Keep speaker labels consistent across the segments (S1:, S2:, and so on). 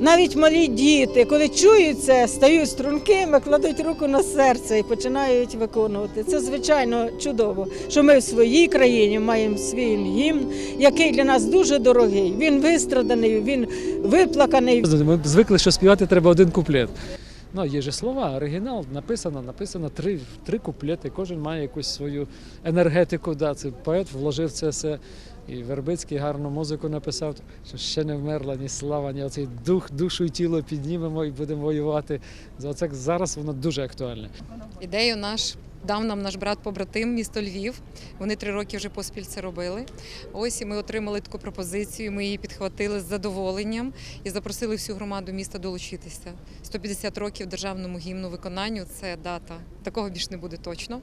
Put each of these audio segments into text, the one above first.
S1: Навіть малі діти, коли чують це, стають стрункими, кладуть руку на серце і починають виконувати. Це звичайно чудово, що ми в своїй країні маємо свій гімн, який для нас дуже дорогий. Він вистраданий, він виплаканий.
S2: Ми звикли, що співати треба один куплет. Ну, є же слова, оригінал написано, написано три, три куплети. Кожен має якусь свою енергетику. Да, це поет вложив це все. І Вербицький гарну музику написав, що ще не вмерла ні слава, ні оцей дух, душу і тіло піднімемо і будемо воювати. За це зараз воно дуже актуальне.
S3: Ідею наш дав нам наш брат побратим, місто Львів. Вони три роки вже поспіль це робили. Ось і ми отримали таку пропозицію. Ми її підхватили з задоволенням і запросили всю громаду міста долучитися. 150 років державному гімну виконанню це дата. Такого більш не буде точно.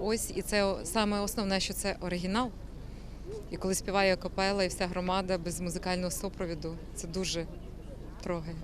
S3: Ось і це саме основне, що це оригінал. І коли співає капела і вся громада без музикального супровіду, це дуже трогає.